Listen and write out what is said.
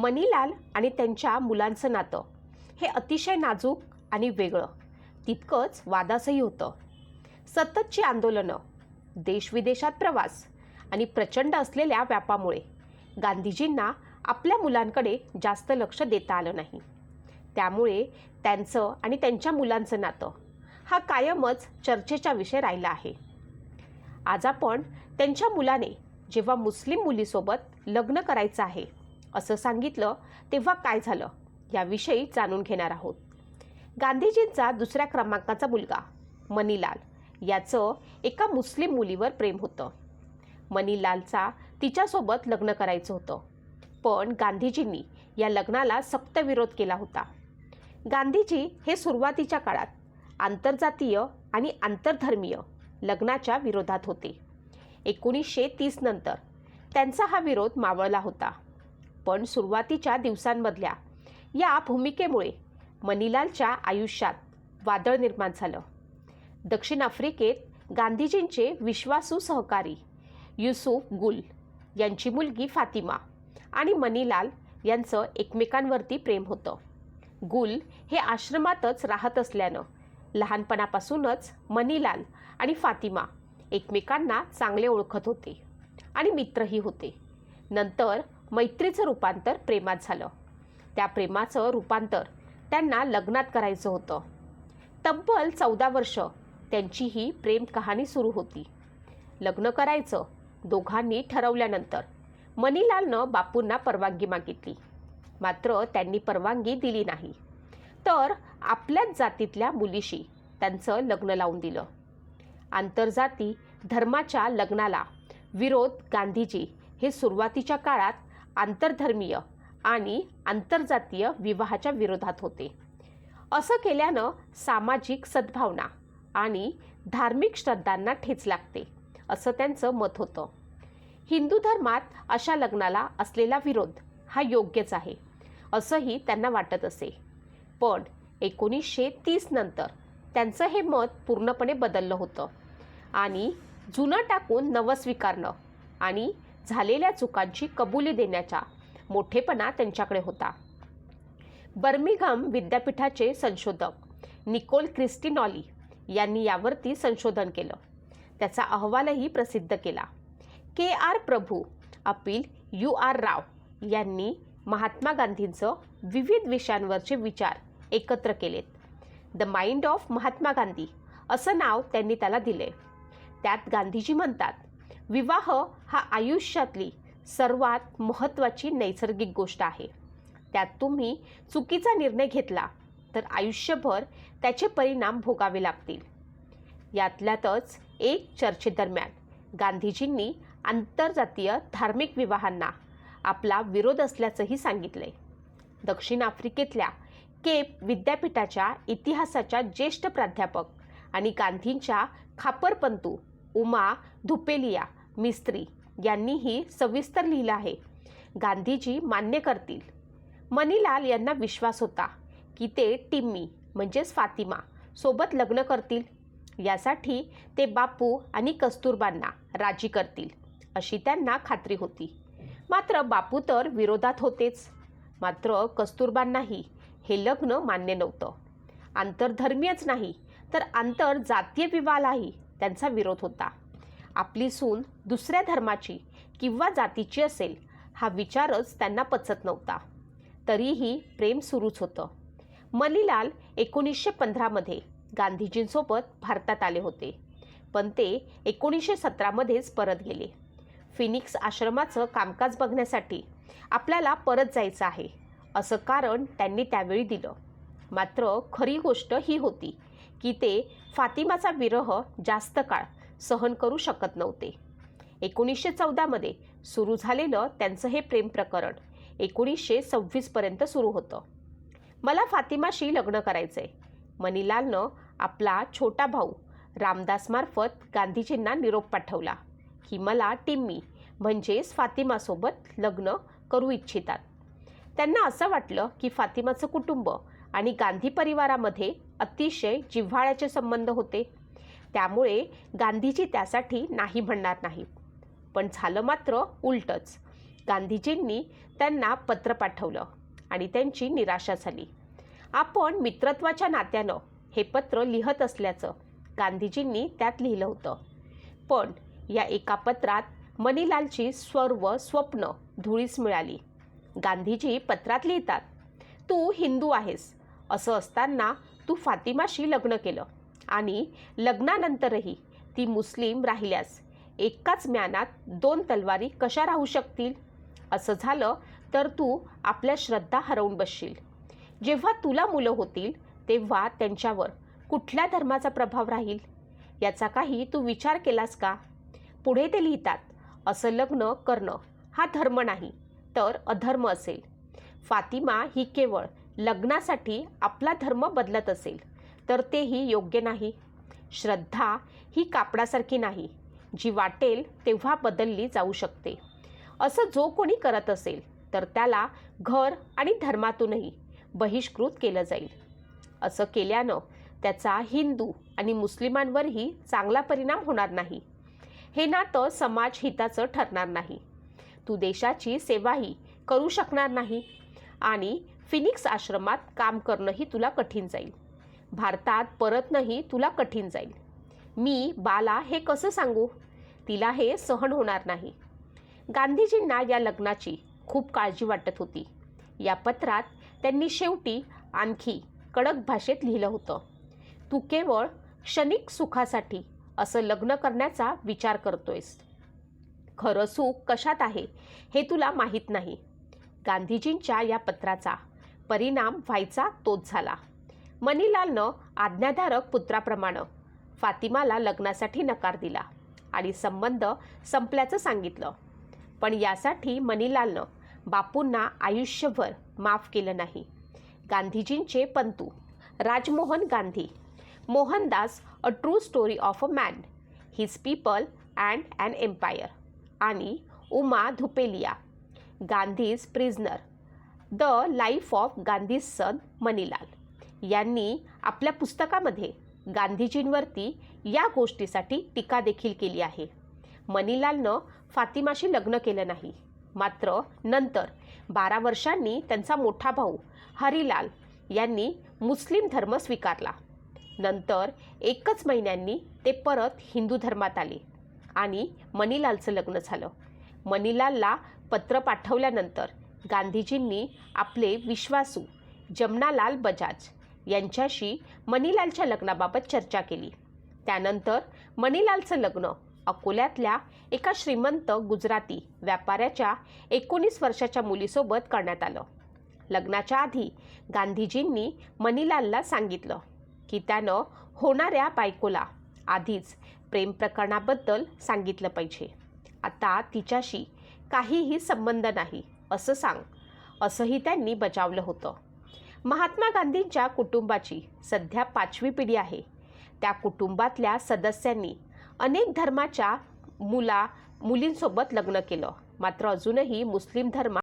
मनीलाल आणि त्यांच्या मुलांचं नातं. हे अतिशय नाजूक आणि वेगळं. तितकंच वादासही होतं. सततची आंदोलनं देशविदेशात प्रवास आणि प्रचंड असलेल्या व्यापामुळे गांधीजींना आपल्या मुलांकडे जास्त लक्ष देता आलं नाही. त्यामुळे त्यांचं आणि त्यांच्या मुलांचं नातं हा कायमच चर्चेचा विषय राहिला आहे. आज आपण त्यांच्या मुलाने जेव्हा मुस्लिम मुलीसोबत लग्न करायचं आहे असं सांगितलं तेव्हा काय झालं? याविषयी जाणून घेणार आहोत. गांधीजींचा दुसऱ्या क्रमांकाचा मुलगा मनीलाल याचं एका मुस्लिम मुलीवर प्रेम होतं. मनीलालचा तिच्यासोबत लग्न करायचं होतं. पण गांधीजींनी या लग्नाला सक्त विरोध केला होता. गांधीजी हे सुरुवातीच्या काळात आंतरजातीय आणि आंतरधर्मीय लग्नाच्या विरोधात होते. एकोणीसशे तीसनंतर त्यांचा हा विरोध मावळला होता. पण सुरुवातीच्या दिवसांमधल्या या भूमिकेमुळे मनीलालच्या आयुष्यात वादळ निर्माण झालं. दक्षिण आफ्रिकेत गांधीजींचे विश्वासू सहकारी युसुफ गुल यांची मुलगी फातिमा आणि मनीलाल यांचं एकमेकांवरती प्रेम होतं. गुल हे आश्रमातच राहत असल्यानं लहानपणापासूनच मनीलाल आणि फातिमा एकमेकांना चांगले ओळखत होते आणि मित्रही होते. नंतर मैत्रीचं रूपांतर प्रेमात झालं. त्या प्रेमाचं रूपांतर त्यांना लग्नात करायचं होतं. तब्बल चौदा वर्ष त्यांची ही प्रेम कहाणी सुरू होती. लग्न करायचं दोघांनी ठरवल्यानंतर मनीलालनं बापूंना परवानगी मागितली. मात्र त्यांनी परवानगी दिली नाही. तर आपल्याच जातीतल्या मुलीशी त्यांचं लग्न लावून दिलं. आंतरजाती धर्माच्या लग्नाला विरोध गांधीजी हे सुरुवातीच्या काळात आंतरधर्मीय आणि आंतरजातीय विवाहाच्या विरोधात होते. असं केल्यानं सामाजिक सद्भावना आणि धार्मिक श्रद्धांना ठेच लागते असं त्यांचं मत होतं. हिंदू धर्मात अशा लग्नाला असलेला विरोध हा योग्यच आहे असंही त्यांना वाटत असे. पण एकोणीसशे तीस नंतर त्यांचं हे मत पूर्णपणे बदललं होतं आणि जुनं टाकून नवं स्वीकारणं आणि झालेल्या चुकांची कबुली देण्याचा मोठेपणा त्यांच्याकडे होता. बर्मिगम विद्यापीठाचे संशोधक निकोल क्रिस्टिनॉली यांनी यावरती संशोधन केलं. त्याचा अहवालही प्रसिद्ध केला. के आर प्रभू अपील यू आर राव यांनी महात्मा गांधींचं विविध विषयांवरचे विचार एकत्र केलेत. The mind of Mahatma Gandhi असं नाव त्यांनी त्याला दिले त्यात गांधीजी म्हणतात विवाह हा आयुष्यातली सर्वात महत्त्वाची नैसर्गिक गोष्ट आहे. त्यात तुम्ही चुकीचा निर्णय घेतला तर आयुष्यभर त्याचे परिणाम भोगावे लागतील. यातल्यातच एक चर्चेदरम्यान गांधीजींनी आंतरजातीय धार्मिक विवाहांना आपला विरोध असल्याचंही सांगितले. दक्षिण आफ्रिकेतल्या केप विद्यापीठाच्या इतिहासाच्या ज्येष्ठ प्राध्यापक आणि गांधींच्या खापरपंतू उमा धुपेलिया मिस्त्री यांनीही सविस्तर लिहिलं आहे. गांधीजी मान्य करतील. मनीलाल यांना विश्वास होता की ते टिम्मी म्हणजेच फातिमा सोबत लग्न करतील. यासाठी ते बापू आणि कस्तुरबांना राजी करतील अशी त्यांना खात्री होती. मात्र बापू तर विरोधात होतेच. मात्र कस्तुरबांनाही हे लग्न मान्य नव्हतं. आंतरधर्मीयच नाही तर आंतरजातीय विवाहालाही त्यांचा विरोध होता. आपली सून दुसऱ्या धर्माची किंवा जातीची असेल हा विचारच त्यांना पचत नव्हता. तरीही प्रेम सुरूच होतं. मलीलाल एकोणीसशे पंधरामध्ये गांधीजींसोबत भारतात आले होते. पण ते एकोणीसशे सतरामध्येच परत गेले. फिनिक्स आश्रमाचं कामकाज बघण्यासाठी आपल्याला परत जायचं आहे असं कारण त्यांनी त्यावेळी दिलं. मात्र खरी गोष्ट ही होती की ते फातिमाचा विरह जास्त काळ सहन करू शकत नव्हते. एकोणीसशे चौदामध्ये सुरू झालेलं त्यांचं हे प्रेम प्रकरण एकोणीसशे सव्वीसपर्यंत सुरू होतं. मला फातिमाशी लग्न करायचं आहे मनीलालनं आपला छोटा भाऊ रामदासमार्फत गांधीजींना निरोप पाठवला. की मला टिम्मी म्हणजेच फातिमासोबत लग्न करू इच्छितात. त्यांना असं वाटलं की फातिमाचं कुटुंब आणि गांधी परिवारामध्ये अतिशय जिव्हाळ्याचे संबंध होते. त्यामुळे गांधीजी त्यासाठी नाही म्हणणार नाही पण झालं मात्र उलटच. गांधीजींनी त्यांना पत्र पाठवलं आणि त्यांची निराशा झाली. आपण मित्रत्वाच्या नात्यानं हे पत्र लिहत असल्याचं गांधीजींनी त्यात लिहिलं होतं. पण या एका पत्रात मनीलालची सर्व स्वप्न धुळीस मिळाली. गांधीजी पत्रात लिहितात तू हिंदू आहेस. असं असताना तू फातिमाशी लग्न केलं. आणि लग्नानंतरही ती मुस्लिम राहिल्यास एकाच म्यानात दोन तलवारी कशा राहू शकतील? असं झालं तर तू आपल्या श्रद्धा हरवून बसशील. जेव्हा तुला मुलं होतील तेव्हा त्यांच्यावर कुठल्या धर्माचा प्रभाव राहील? याचा काही तू विचार केलास का? पुढे ते लिहितात असं लग्न करणं हा धर्म नाही तर अधर्म असेल. फातिमा ही केवळ लग्नासाठी आपला धर्म बदलत असेल. तर तेही योग्य नाही. श्रद्धा ही कापडासारखी नाही. जी वाटेल तेव्हा बदलली जाऊ शकते. असं जो कोणी करत असेल तर त्याला घर आणि धर्मातूनही बहिष्कृत केलं जाईल. असं केल्यानं त्याचा हिंदू आणि मुस्लिमांवरही चांगला परिणाम होणार नाही. हे नातं समाज हिताचं ठरणार नाही. तू देशाची सेवाही करू शकणार नाही आणि फिनिक्स आश्रमात काम करणंही तुला कठीण जाईल. भारतात परतणंही तुला कठीण जाईल. मी बाला हे कसं सांगू? तिला हे सहन होणार नाही. गांधीजींना या लग्नाची खूप काळजी वाटत होती. या पत्रात त्यांनी शेवटी आणखी कडक भाषेत लिहिलं होतं तू केवळ क्षणिक सुखासाठी असं लग्न करण्याचा विचार करतोयस. खरं सुख कशात आहे हे तुला माहीत नाही. गांधीजींच्या या पत्राचा परिणाम व्हायचा तोच झाला. मनीलालनं आज्ञाधारक पुत्राप्रमाणे फातिमाला लग्नासाठी नकार दिला आणि संबंध संपल्याचं सांगितलं. पण यासाठी मनीलालनं बापूंना आयुष्यभर माफ केलं नाही. गांधीजींचे Pantu Rajmohan Gandhi Mohandas a true story of a man his people and and empire आणि Uma Dhupelia Gandhi's prisoner the life of Gandhi's son Manilal यांनी आपल्या पुस्तकामध्ये गांधीजींवरती या गोष्टीसाठी टीका देखील केली आहे. मनीलालनं फातिमाशी लग्न केलं नाही. मात्र नंतर बारा वर्षांनी त्यांचा मोठा भाऊ हरिलाल यांनी मुस्लिम धर्म स्वीकारला. नंतर एकच महिन्यांनी ते परत हिंदू धर्मात आले आणि मनीलालचं लग्न झालं. मनीलालला पत्र पाठवल्यानंतर गांधीजींनी आपले विश्वासू जमनालाल बजाज यांच्याशी मनीलालच्या लग्नाबाबत चर्चा केली. त्यानंतर मनीलालचं लग्न अकोल्यातल्या एका श्रीमंत गुजराती व्यापाऱ्याच्या एकोणीस वर्षाच्या मुलीसोबत करण्यात आलं. लग्नाच्या आधी गांधीजींनी मनीलालला सांगितलं की त्यानं होणाऱ्या बायकोला आधीच प्रेम प्रकरणाबद्दल सांगितलं पाहिजे. आता तिच्याशी काहीही संबंध नाही असं सांग असंही त्यांनी बजावलं होतं. महात्मा गांधींच्या कुटुंबाची सध्या पाचवी पिढी आहे. त्या कुटुंबातल्या सदस्यांनी अनेक धर्माच्या मुला मुलींसोबत लग्न केलं. मात्र अजूनही मुस्लिम धर्म